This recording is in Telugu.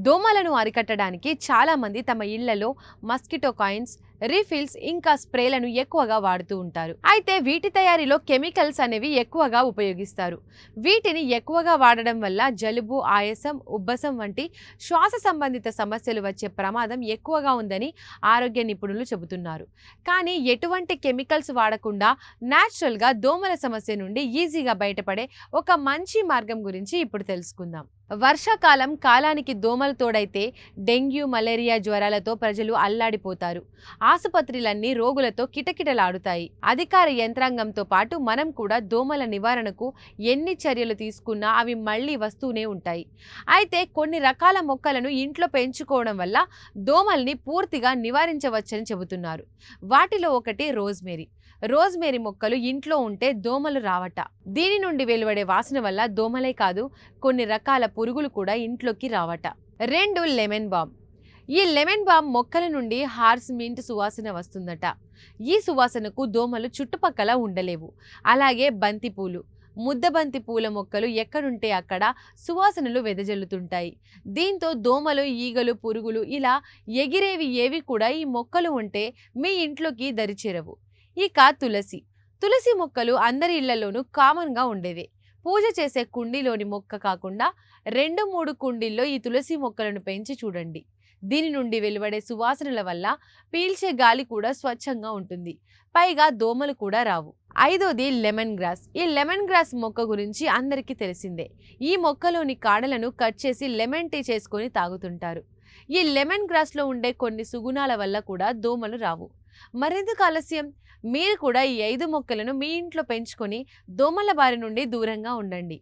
దోమలను అరికట్టడానికి చాలామంది తమ ఇళ్ళలో మస్కిటో కాయిన్స్ రీఫిల్స్ ఇంకా స్ప్రేలను ఎక్కువగా వాడుతూ ఉంటారు. అయితే వీటి తయారీలో కెమికల్స్ అనేవి ఎక్కువగా ఉపయోగిస్తారు. వీటిని ఎక్కువగా వాడడం వల్ల జలుబు ఆయాసం ఉబ్బసం వంటి శ్వాస సంబంధిత సమస్యలు వచ్చే ప్రమాదం ఎక్కువగా ఉందని ఆరోగ్య నిపుణులు చెబుతున్నారు. కానీ ఎటువంటి కెమికల్స్ వాడకుండా న్యాచురల్గా దోమల సమస్య నుండి ఈజీగా బయటపడే ఒక మంచి మార్గం గురించి ఇప్పుడు తెలుసుకుందాం. వర్షాకాలం కాలానికి దోమలు తోడైతే డెంగ్యూ మలేరియా జ్వరాలతో ప్రజలు అల్లాడిపోతారు. ఆసుపత్రులన్నీ రోగులతో కిటకిటలాడుతాయి. అధికార యంత్రాంగంతో పాటు మనం కూడా దోమల నివారణకు ఎన్ని చర్యలు తీసుకున్నా అవి మళ్ళీ వస్తూనే ఉంటాయి. అయితే కొన్ని రకాల మొక్కలను ఇంట్లో పెంచుకోవడం వల్ల దోమల్ని పూర్తిగా నివారించవచ్చని చెబుతున్నారు. వాటిలో ఒకటి రోజ్మేరీ. రోజ్మేరీ మొక్కలు ఇంట్లో ఉంటే దోమలు రావట. దీని నుండి వెలువడే వాసన వల్ల దోమలే కాదు కొన్ని రకాల పురుగులు కూడా ఇంట్లోకి రావట. రెండు లెమన్ బామ్. ఈ లెమన్ బామ్ మొక్కల నుండి హార్స్ మింట్ సువాసన వస్తుందట. ఈ సువాసనకు దోమలు చుట్టుపక్కల ఉండలేవు. అలాగే బంతిపూలు ముద్దబంతి పూల మొక్కలు ఎక్కడుంటే అక్కడ సువాసనలు వెదజల్లుతుంటాయి. దీంతో దోమలు ఈగలు పురుగులు ఇలా ఎగిరేవి ఏవి కూడా ఈ మొక్కలు ఉంటే మీ ఇంట్లోకి దరిచేరవు. ఇక తులసి. తులసి మొక్కలు అందరి ఇళ్ళలోనూ కామన్గా ఉండేవి. పూజ చేసే కుండీలోని మొక్క కాకుండా రెండు మూడు కుండీల్లో ఈ తులసి మొక్కలను పెంచి చూడండి. దీని నుండి వెలువడే సువాసనల వల్ల పీల్చే గాలి కూడా స్వచ్ఛంగా ఉంటుంది. పైగా దోమలు కూడా రావు. ఐదోది లెమన్ గ్రాస్. ఈ లెమన్ గ్రాస్ మొక్క గురించి అందరికీ తెలిసిందే. ఈ మొక్కలోని కాడలను కట్ చేసి లెమన్ టీ చేసుకొని తాగుతుంటారు. ఈ లెమన్ గ్రాస్లో ఉండే కొన్ని సుగుణాల వల్ల కూడా దోమలు రావు. మరెందుకు ఆలస్యం? మీరు కూడా ఈ ఐదు మొక్కలను మీ ఇంట్లో పెంచుకొని దోమల బారి నుండి దూరంగా ఉండండి.